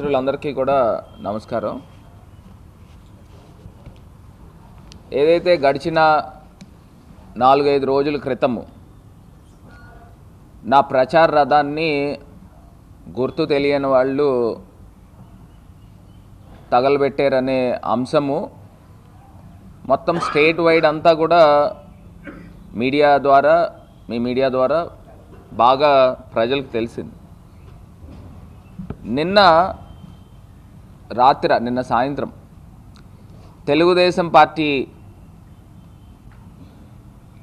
మిత్రులందరికీ కూడా నమస్కారం. ఏదైతే గడిచిన నాలుగైదు రోజుల క్రితము నా ప్రచార రథాన్ని గుర్తు తెలియని వాళ్ళు తగలబెట్టారనే అంశము మొత్తం స్టేట్ వైడ్ అంతా కూడా మీడియా ద్వారా మీ మీడియా ద్వారా బాగా ప్రజలకు తెలిసింది. నిన్న రాత్రి నిన్న సాయంత్రం తెలుగుదేశం పార్టీ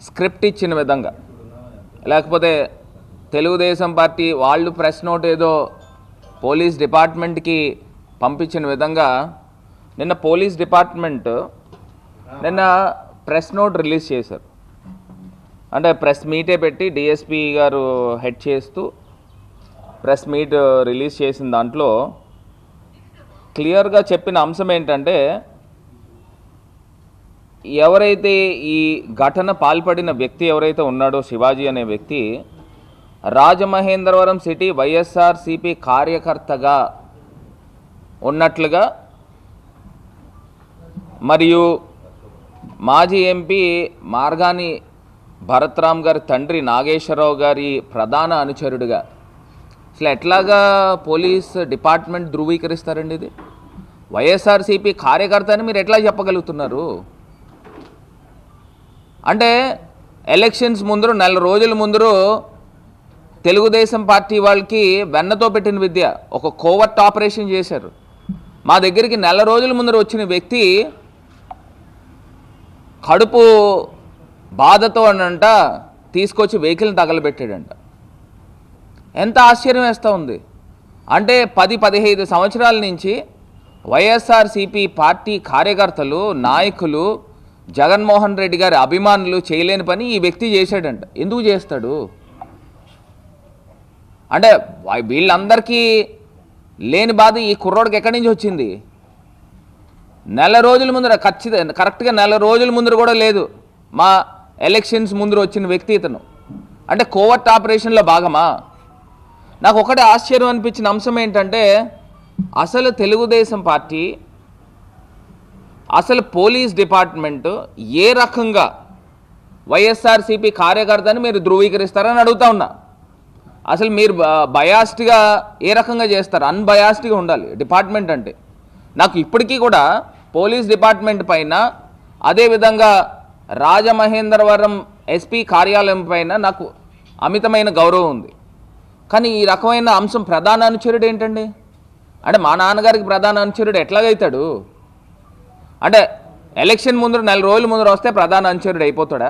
స్క్రిప్ట్ ఇచ్చిన విధంగా లేకపోతే తెలుగుదేశం పార్టీ వాళ్ళు ప్రెస్ నోట్ ఏదో పోలీస్ డిపార్ట్మెంట్కి పంపించిన విధంగా నిన్న పోలీస్ డిపార్ట్మెంట్ నిన్న ప్రెస్ నోట్ రిలీజ్ చేశారు. అంటే ప్రెస్ మీటే పెట్టి డిఎస్పీ గారు హెడ్ చేస్తూ ప్రెస్ మీట్ రిలీజ్ చేసిన దాంట్లో క్లియర్గా చెప్పిన అంశం ఏంటంటే ఎవరైతే ఈ ఘటన పాల్పడిన వ్యక్తి ఎవరైతే ఉన్నాడో శివాజీ అనే వ్యక్తి రాజమహేంద్రవరం సిటీ వైఎస్ఆర్సిపి కార్యకర్తగా ఉన్నట్లుగా మరియు మాజీ ఎంపీ మార్గాని భరత్రామ్ గారి తండ్రి నాగేశ్వరరావు గారి ప్రధాన అనుచరుడిగా అసలు ఎట్లాగా పోలీస్ డిపార్ట్మెంట్ ధృవీకరిస్తారండి ఇది? వైఎస్ఆర్సీపీ కార్యకర్త అని మీరు ఎట్లా చెప్పగలుగుతున్నారు? అంటే ఎలక్షన్స్ ముందరు నెల రోజుల ముందరు తెలుగుదేశం పార్టీ వాళ్ళకి వెన్నతో పెట్టిన విద్య ఒక కోవర్ట్ ఆపరేషన్ చేశారు. మా దగ్గరికి నెల రోజుల ముందర వచ్చిన వ్యక్తి కడుపు బాధతో అనంట తీసుకొచ్చి వెహికల్ని తగలబెట్టాడంట. ఎంత ఆశ్చర్యం వేస్తూ ఉంది. అంటే పది పదిహైదు సంవత్సరాల నుంచి వైఎస్ఆర్సిపి పార్టీ కార్యకర్తలు నాయకులు జగన్మోహన్ రెడ్డి గారి అభిమానులు చేయలేని పని ఈ వ్యక్తి చేశాడంట. ఎందుకు చేస్తాడు? అంటే వీళ్ళందరికీ లేని బాధ ఈ కుర్రోడికి ఎక్కడి నుంచి వచ్చింది? నెల రోజుల ముందర ఖచ్చితంగా కరెక్ట్గా నెల రోజుల ముందర కూడా లేదు. మా ఎలక్షన్స్ ముందర వచ్చిన వ్యక్తి ఇతను. అంటే కోవర్ట్ ఆపరేషన్లో భాగమా? నాకు ఒకటే ఆశ్చర్యం అనిపించిన అంశం ఏంటంటే అసలు తెలుగుదేశం పార్టీ అసలు పోలీస్ డిపార్ట్మెంట్ ఏ రకంగా వైఎస్ఆర్సీపీ కార్యకర్తని మీరు ధృవీకరిస్తారని అడుగుతా ఉన్నా. అసలు మీరు బయాస్డ్గా ఏ రకంగా చేస్తారు? అన్బయాస్డ్గా ఉండాలి. డిపార్ట్మెంట్ అంటే. నాకు ఇప్పటికీ కూడా పోలీస్ డిపార్ట్మెంట్ పైన అదేవిధంగా రాజమహేంద్రవరం ఎస్పీ కార్యాలయం పైన నాకు అమితమైన గౌరవం ఉంది. కానీ ఈ రకమైన అంశం ప్రధాన అనుచరుడు ఏంటండి? అంటే మా నాన్నగారికి ప్రధాన అనుచరుడు ఎట్లాగైతాడు? అంటే ఎలక్షన్ ముందు నెల రోజుల ముందర వస్తే ప్రధాన అనుచరుడు అయిపోతాడా?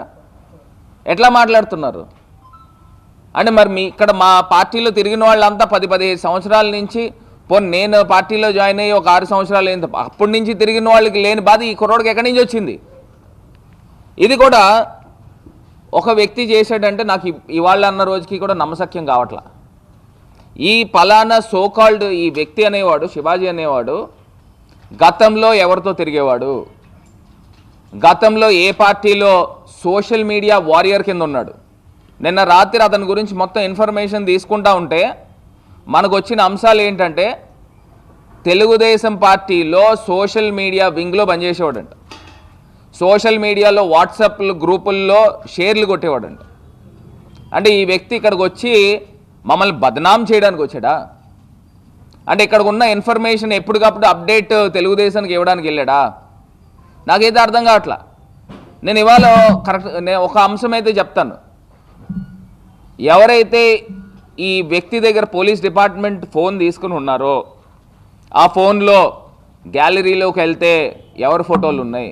ఎట్లా మాట్లాడుతున్నారు? అంటే మరి మీ ఇక్కడ మా పార్టీలో తిరిగిన వాళ్ళంతా పది పదిహేను సంవత్సరాల నుంచి పోనీ నేను పార్టీలో జాయిన్ అయ్యి ఒక ఆరు సంవత్సరాలు అయింది అప్పటి నుంచి తిరిగిన వాళ్ళకి లేని బాధ ఈ కుర్రోడికి ఎక్కడి నుంచి వచ్చింది? ఇది కూడా ఒక వ్యక్తి చేశాడంటే నాకు ఇవాళ అన్న రోజుకి కూడా నమ్మసక్యం కావట్లా. ఈ పలానా సోకాల్డ్ ఈ వ్యక్తి అనేవాడు శివాజీ అనేవాడు గతంలో ఎవరితో తిరిగేవాడు? గతంలో ఏ పార్టీలో సోషల్ మీడియా వారియర్ కింద ఉన్నాడు? నిన్న రాత్రి అతని గురించి మొత్తం ఇన్ఫర్మేషన్ తీసుకుంటా ఉంటే మనకు వచ్చిన అంశాలు ఏంటంటే తెలుగుదేశం పార్టీలో సోషల్ మీడియా వింగ్లో పనిచేసేవాడంట. సోషల్ మీడియాలో వాట్సాప్ గ్రూపుల్లో షేర్లు కొట్టేవాడంట. అంటే ఈ వ్యక్తి ఇక్కడికి వచ్చి మమ్మల్ని బదనాం చేయడానికి వచ్చాడా? అంటే ఇక్కడ ఉన్న ఇన్ఫర్మేషన్ ఎప్పటికప్పుడు అప్డేట్ తెలుగుదేశానికి ఇవ్వడానికి వెళ్ళాడా? నాకైతే అర్థం కావట్లా. నేను ఇవాళ కరెక్ట్ నేను ఒక అంశం అయితే చెప్తాను. ఎవరైతే ఈ వ్యక్తి దగ్గర పోలీస్ డిపార్ట్మెంట్ ఫోన్ తీసుకుని ఉన్నారో ఆ ఫోన్లో గ్యాలరీలోకి వెళ్తే ఎవరి ఫోటోలు ఉన్నాయి?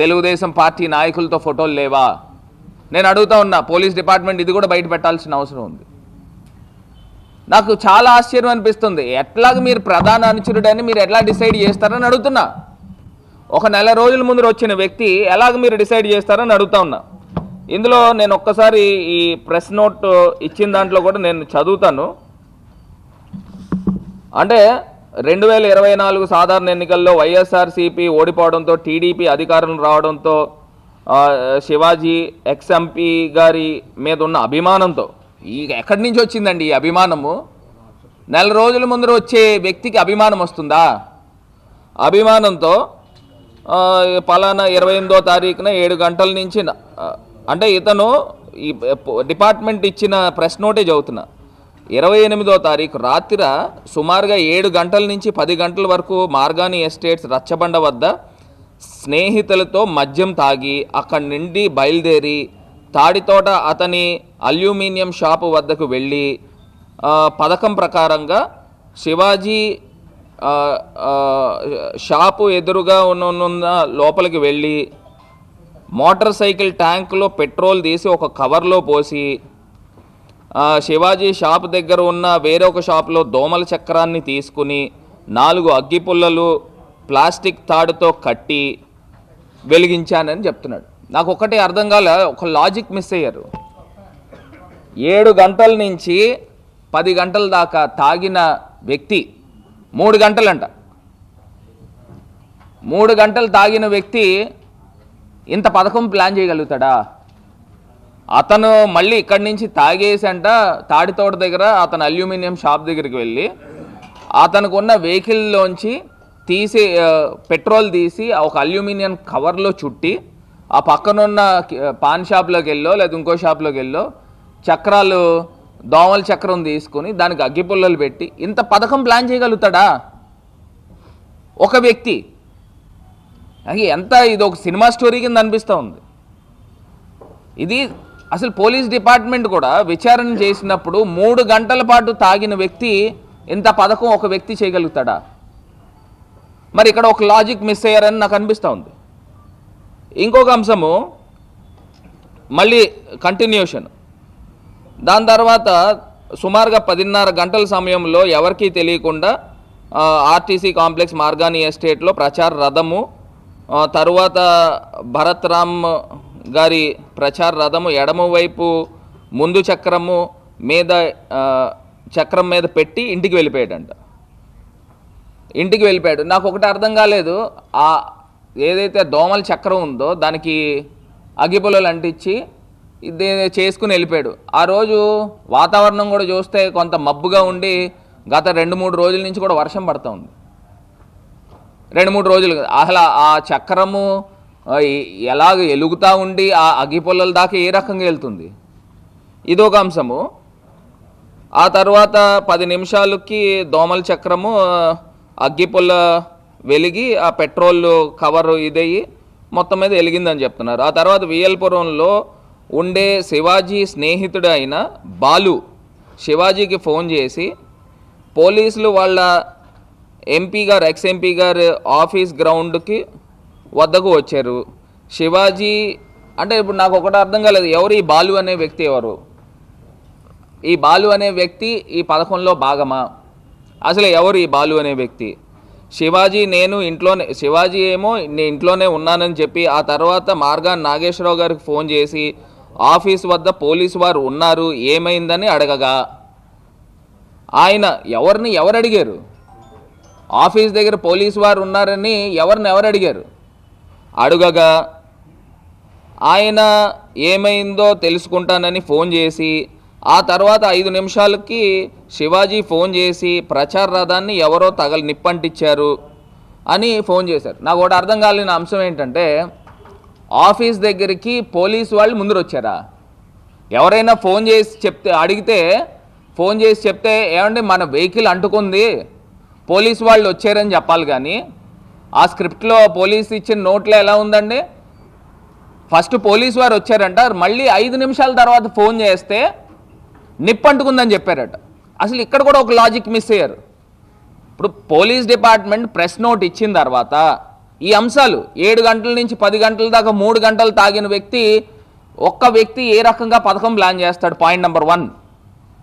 తెలుగుదేశం పార్టీ నాయకులతో ఫోటోలు లేవా? నేను అడుగుతా ఉన్నా పోలీస్ డిపార్ట్మెంట్ ఇది కూడా బయట పెట్టాల్సిన అవసరం ఉంది. నాకు చాలా ఆశ్చర్యం అనిపిస్తుంది. ఎట్లాగ మీరు ప్రధాన అనుచరుడని మీరు ఎట్లా డిసైడ్ చేస్తారని అడుగుతున్నా. ఒక నెల రోజుల ముందు వచ్చిన వ్యక్తి ఎలాగ మీరు డిసైడ్ చేస్తారని అడుగుతా ఉన్నా. ఇందులో నేను ఒక్కసారి ఈ ప్రెస్ నోట్ ఇచ్చిన దాంట్లో కూడా నేను చదువుతాను. అంటే రెండు వేల ఇరవై నాలుగు సాధారణ ఎన్నికల్లో వైఎస్ఆర్సీపీ ఓడిపోవడంతో టీడీపీ అధికారం రావడంతో శివాజీ ఎక్స్ఎంపీ గారి మీద ఉన్న అభిమానంతో ఈ ఎక్కడి నుంచి వచ్చిందండి ఈ అభిమానము? నెల రోజుల ముందర వచ్చే వ్యక్తికి అభిమానం వస్తుందా? అభిమానంతో పలానా ఇరవై ఎనిమిదో తారీఖున ఏడు గంటల నుంచి అంటే ఇతను ఈ డిపార్ట్మెంట్ ఇచ్చిన ప్రెస్ నోటే చదువుతున్నా. ఇరవై ఎనిమిదో తారీఖు రాత్రి సుమారుగా ఏడు గంటల నుంచి పది గంటల వరకు మార్గాని ఎస్టేట్స్ రచ్చబండ వద్ద స్నేహితులతో మద్యం తాగి అక్కడి నుండి బయలుదేరి తాడితోట అతని అల్యూమినియం షాపు వద్దకు వెళ్ళి పథకం ప్రకారంగా శివాజీ షాపు ఎదురుగా ఉన్న లోపలికి వెళ్ళి మోటార్ సైకిల్ ట్యాంకులో పెట్రోల్ తీసి ఒక కవర్లో పోసి శివాజీ షాప్ దగ్గర ఉన్న వేరొక షాప్లో దోమల చక్రాన్ని తీసుకుని నాలుగు అగ్గిపుల్లలు ప్లాస్టిక్ తాడుతో కట్టి వెలిగించానని చెప్తున్నాడు. నాకు ఒకటి అర్థం కాలే ఒక లాజిక్ మిస్ అయ్యారు. ఏడు గంటల నుంచి పది గంటల దాకా తాగిన వ్యక్తి మూడు గంటలంట. మూడు గంటలు తాగిన వ్యక్తి ఇంత పథకం ప్లాన్ చేయగలుగుతాడా? అతను మళ్ళీ ఇక్కడి నుంచి తాగేసి అంట తాడితోట దగ్గర అతను అల్యూమినియం షాప్ దగ్గరికి వెళ్ళి అతనికి ఉన్న వెహికల్లోంచి తీసి పెట్రోల్ తీసి ఒక అల్యూమినియం కవర్లో చుట్టి ఆ పక్కనున్న పాన్ షాప్లోకి వెళ్ళో లేదా ఇంకో షాప్లోకి వెళ్ళో చక్రాలు దోమల చక్రం తీసుకుని దానికి అగ్గిపుల్లలు పెట్టి ఇంత పథకం ప్లాన్ చేయగలుగుతాడా? ఒక వ్యక్తి. అది ఎంత ఇది ఒక సినిమా స్టోరీ కింద అనిపిస్తూ ఉంది. ఇది అసలు పోలీస్ డిపార్ట్మెంట్ కూడా విచారణ చేసినప్పుడు మూడు గంటల పాటు తాగిన వ్యక్తి ఇంత పథకం ఒక వ్యక్తి చేయగలుగుతాడా? మరి ఇక్కడ ఒక లాజిక్ మిస్ అయ్యారని నాకు అనిపిస్తూ ఉంది. ఇంకొక అంశము మళ్ళీ కంటిన్యూషన్ దాని తర్వాత సుమారుగా పదిన్నర గంటల సమయంలో ఎవరికీ తెలియకుండా ఆర్టీసీ కాంప్లెక్స్ మార్గాని ఎస్టేట్లో ప్రచార రథము తరువాత భరత్ రామ్ గారి ప్రచార రథము ఎడమవైపు ముందు చక్రము మీద చక్రం మీద పెట్టి ఇంటికి వెళ్ళిపోయాడంట. ఇంటికి వెళ్ళిపోయాడు. నాకు ఒకటి అర్థం కాలేదు. ఆ ఏదైతే దోమల చక్రం ఉందో దానికి అగ్గిపుల్లలు అంటించి ఇది చేసుకుని వెళ్ళిపోయాడు. ఆ రోజు వాతావరణం కూడా చూస్తే కొంత మబ్బుగా ఉండి గత రెండు మూడు రోజుల నుంచి కూడా వర్షం పడుతూ ఉంది. రెండు మూడు రోజులు అసలు ఆ చక్రము ఎలాగ ఎలుగుతూ ఉండి ఆ అగ్గిపుల్లల దాకా ఏ రకంగా వెళ్తుంది? ఇది ఒక అంశము. ఆ తర్వాత పది నిమిషాలకి దోమల చక్రము అగ్గిపొల్ల వెలిగి ఆ పెట్రోల్ కవర్ ఇదయ్యి మొత్తం మీద వెలిగిందని చెప్తున్నారు. ఆ తర్వాత విఎల్పురంలో ఉండే శివాజీ స్నేహితుడు అయిన బాలు శివాజీకి ఫోన్ చేసి పోలీసులు వాళ్ళ ఎంపీ గారు ఎక్స్ ఎంపీ గారు ఆఫీస్ గ్రౌండ్కి వద్దకు వచ్చారు. శివాజీ అంటే ఇప్పుడు నాకు ఒకటి అర్థం కాలేదు. ఎవరు ఈ బాలు అనే వ్యక్తి ఎవరు? ఈ బాలు అనే వ్యక్తి ఈ పథకంలో భాగమా? అసలు ఎవరు ఈ బాలు అనే వ్యక్తి? శివాజీ నేను ఇంట్లోనే శివాజీ ఏమో నేను ఇంట్లోనే ఉన్నానని చెప్పి ఆ తర్వాత మార్గా నాగేశ్వరరావు గారికి ఫోన్ చేసి ఆఫీస్ వద్ద పోలీసు వారు ఉన్నారు ఏమైందని అడగగా. ఆయన ఎవరిని ఎవరు అడిగారు ఆఫీస్ దగ్గర పోలీసు వారు ఉన్నారని ఎవరిని ఎవరు అడిగారు అడుగగా ఆయన ఏమైందో తెలుసుకుంటానని ఫోన్ చేసి ఆ తర్వాత ఐదు నిమిషాలకి శివాజీ ఫోన్ చేసి ప్రచార రథాన్ని ఎవరో తగలి నిప్పంటిచ్చారు అని ఫోన్ చేశారు. నాకు ఒకటి అర్థం కాలేని అంశం ఏంటంటే ఆఫీస్ దగ్గరికి పోలీసు వాళ్ళు ముందర వచ్చారా ఎవరైనా ఫోన్ చేసి చెప్తే అడిగితే ఫోన్ చేసి చెప్తే ఏమండి మన వెహికల్ అంటుకుంది పోలీసు వాళ్ళు వచ్చారని చెప్పాలి కానీ ఆ స్క్రిప్ట్లో పోలీస్ ఇచ్చిన నోట్లో ఎలా ఉందండి? ఫస్ట్ పోలీసు వారు వచ్చారంట మళ్ళీ ఐదు నిమిషాల తర్వాత ఫోన్ చేస్తే నిప్పంటుకుందని చెప్పారట. అసలు ఇక్కడ కూడా ఒక లాజిక్ మిస్ అయ్యారు. ఇప్పుడు పోలీస్ డిపార్ట్మెంట్ ప్రెస్ నోట్ ఇచ్చిన తర్వాత ఈ అంశాలు ఏడు గంటల నుంచి పది గంటల దాకా మూడు గంటలు తాగిన వ్యక్తి ఒక్క వ్యక్తి ఏ రకంగా పథకం ప్లాన్ చేస్తాడు? పాయింట్ నెంబర్ వన్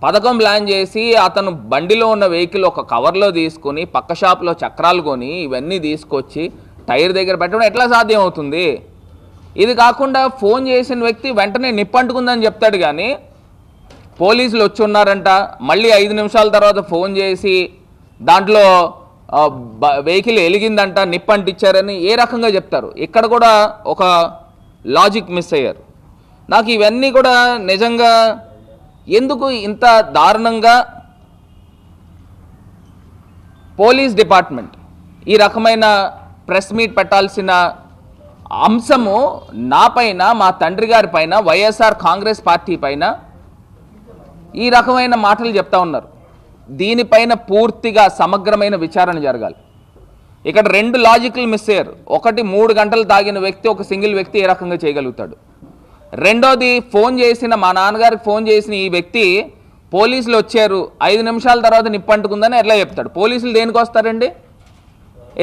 పథకం ప్లాన్ చేసి అతను బండిలో ఉన్న వెహికల్ ఒక కవర్లో తీసుకొని పక్క షాప్లో చక్రాలు కొని ఇవన్నీ తీసుకొచ్చి టైర్ దగ్గర పెట్టడం ఎట్లా సాధ్యం అవుతుంది ఇది కాకుండా ఫోన్ చేసిన వ్యక్తి వెంటనే నిప్పంటుకుందని చెప్తాడు కానీ పోలీసులు వచ్చి ఉన్నారంట. మళ్ళీ ఐదు నిమిషాల తర్వాత ఫోన్ చేసి దాంట్లో బ- వెహికల్ ఎలిగిందంట నిప్పు అంటిచ్చారని ఏ రకంగా చెప్తారు? ఇక్కడ కూడా ఒక లాజిక్ మిస్ అయ్యారు. నాకు ఇవన్నీ కూడా నిజంగా ఎందుకు ఇంత దారుణంగా పోలీస్ డిపార్ట్మెంట్ ఈ రకమైన ప్రెస్ మీట్ పెట్టాల్సిన అంశము నా పైన మా తండ్రి గారి పైన వైఎస్ఆర్ కాంగ్రెస్ పార్టీ పైన ఈ రకమైన మాటలు చెప్తా ఉన్నారు. దీనిపైన పూర్తిగా సమగ్రమైన విచారణ జరగాలి. ఇక్కడ రెండు లాజిక్లు మిస్ అయ్యారు. ఒకటి మూడు గంటలు తాగిన వ్యక్తి ఒక సింగిల్ వ్యక్తి ఏ రకంగా చేయగలుగుతాడు? రెండోది ఫోన్ చేసిన మా నాన్నగారికి ఫోన్ చేసిన ఈ వ్యక్తి పోలీసులు వచ్చారు. ఐదు నిమిషాల తర్వాత నిప్పంటుకుందని ఎట్లా చెప్తాడు? పోలీసులు దేనికి వస్తారండి?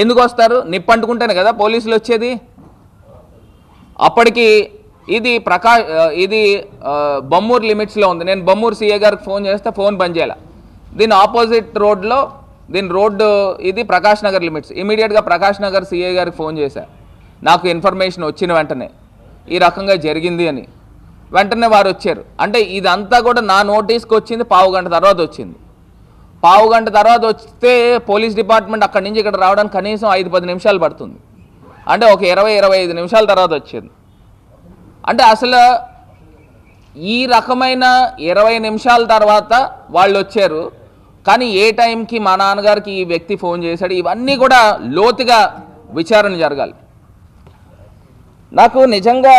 ఎందుకు వస్తారు? నిప్పంటుకుంటేనే కదా పోలీసులు వచ్చేది? అప్పటికి ఇది ప్రకా ఇది బొమ్మూరు లిమిట్స్లో ఉంది. నేను బొమ్మూరు సీఏ గారికి ఫోన్ చేస్తే ఫోన్ బంద్ చేయాల? దీని ఆపోజిట్ రోడ్లో దీని రోడ్డు ఇది ప్రకాష్ నగర్ లిమిట్స్. ఇమీడియట్గా ప్రకాష్ నగర్ సీఏ గారికి ఫోన్ చేశా. నాకు ఇన్ఫర్మేషన్ వచ్చిన వెంటనే. ఈ రకంగా జరిగింది అని. వెంటనే వారు వచ్చారు. అంటే ఇదంతా కూడా నా నోటీస్కి వచ్చింది పావు గంట తర్వాత వచ్చింది. పావు గంట తర్వాత వస్తే పోలీస్ డిపార్ట్మెంట్ అక్కడి నుంచి ఇక్కడ రావడానికి కనీసం ఐదు పది నిమిషాలు పడుతుంది. అంటే ఒక ఇరవై ఇరవై ఐదు నిమిషాల తర్వాత వచ్చింది. అంటే అసలు ఈ రకమైన ఇరవై నిమిషాల తర్వాత వాళ్ళు వచ్చారు. కానీ ఏ టైంకి మా నాన్నగారికి ఈ వ్యక్తి ఫోన్ చేశాడు ఇవన్నీ కూడా లోతుగా విచారణ జరగాలి. నాకు నిజంగా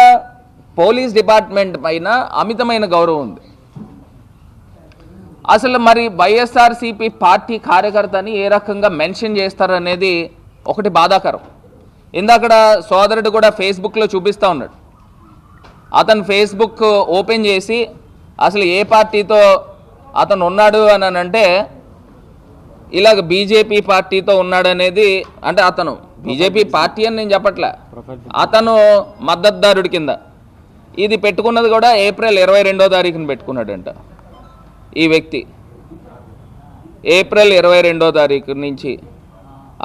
పోలీస్ డిపార్ట్మెంట్ పైన అమితమైన గౌరవం ఉంది. అసలు మరి వైఎస్ఆర్సీపీ పార్టీ కార్యకర్తని ఏ రకంగా మెన్షన్ చేస్తారనేది ఒకటి బాధాకరం. ఇందాకడ సోదరుడు కూడా ఫేస్బుక్లో చూపిస్తూ ఉన్నాడు. అతను ఫేస్బుక్ ఓపెన్ చేసి అసలు ఏ పార్టీతో అతను ఉన్నాడు అని అంటే ఇలాగ బీజేపీ పార్టీతో ఉన్నాడనేది అంటే అతను బీజేపీ పార్టీ అని నేను చెప్పట్లే. అతను మద్దతుదారుడి కింద. ఇది పెట్టుకున్నది కూడా ఏప్రిల్ ఇరవై రెండో తారీఖున పెట్టుకున్నాడంట ఈ వ్యక్తి. ఏప్రిల్ ఇరవై రెండో తారీఖు నుంచి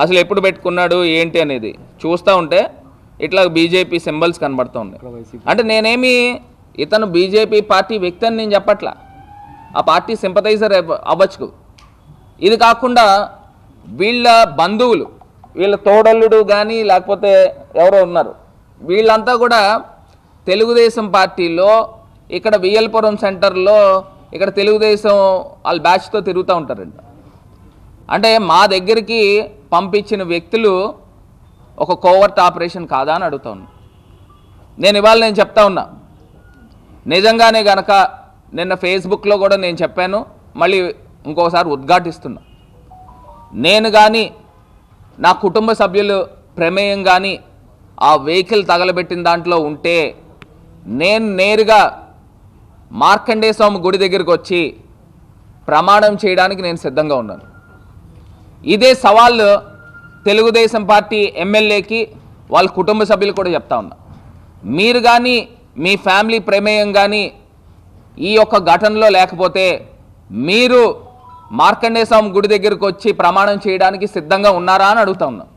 అసలు ఎప్పుడు పెట్టుకున్నాడు ఏంటి అనేది చూస్తూ ఉంటే ఇట్లా బీజేపీ సింబల్స్ కనబడుతూ ఉన్నాయి అంటే నేనేమి ఇతను బీజేపీ పార్టీ వ్యక్తి అని నేను చెప్పట్లా. ఆ పార్టీ సింపతైజర్ అవ్వచ్చు ఇది కాకుండా వీళ్ళ బంధువులు వీళ్ళ తోడల్లుడు కానీ లేకపోతే ఎవరో ఉన్నారు. వీళ్ళంతా కూడా తెలుగుదేశం పార్టీలో ఇక్కడ వియల్పురం సెంటర్లో ఇక్కడ తెలుగుదేశం వాళ్ళ బ్యాచ్తో తిరుగుతూ ఉంటారంట. అంటే మా దగ్గరికి పంపించిన వ్యక్తులు ఒక కోవర్ట్ ఆపరేషన్ కాదా అని అడుగుతా ఉన్నా. నేను ఇవాళ నేను చెప్తా ఉన్నా. నిజంగానే గనక నిన్న ఫేస్బుక్లో కూడా నేను చెప్పాను మళ్ళీ ఇంకోసారి ఉద్ఘాటిస్తున్నా. నేను కానీ నా కుటుంబ సభ్యులు ప్రమేయం కానీ ఆ వెహికల్ తగలబెట్టిన దాంట్లో ఉంటే నేను నేరుగా మార్కండే స్వామి గుడి దగ్గరికి వచ్చి ప్రమాణం చేయడానికి నేను సిద్ధంగా ఉన్నాను. ఇదే సవాళ్ళు తెలుగుదేశం పార్టీ ఎమ్మెల్యేకి వాళ్ళ కుటుంబ సభ్యులు కూడా చెప్తా ఉన్నా. మీరు కానీ మీ ఫ్యామిలీ ప్రమేయం కానీ ఈ యొక్క ఘటనలో లేకపోతే మీరు మార్కండేయస్వామి గుడి దగ్గరికి వచ్చి ప్రమాణం చేయడానికి సిద్ధంగా ఉన్నారా అని అడుగుతా ఉన్నాం.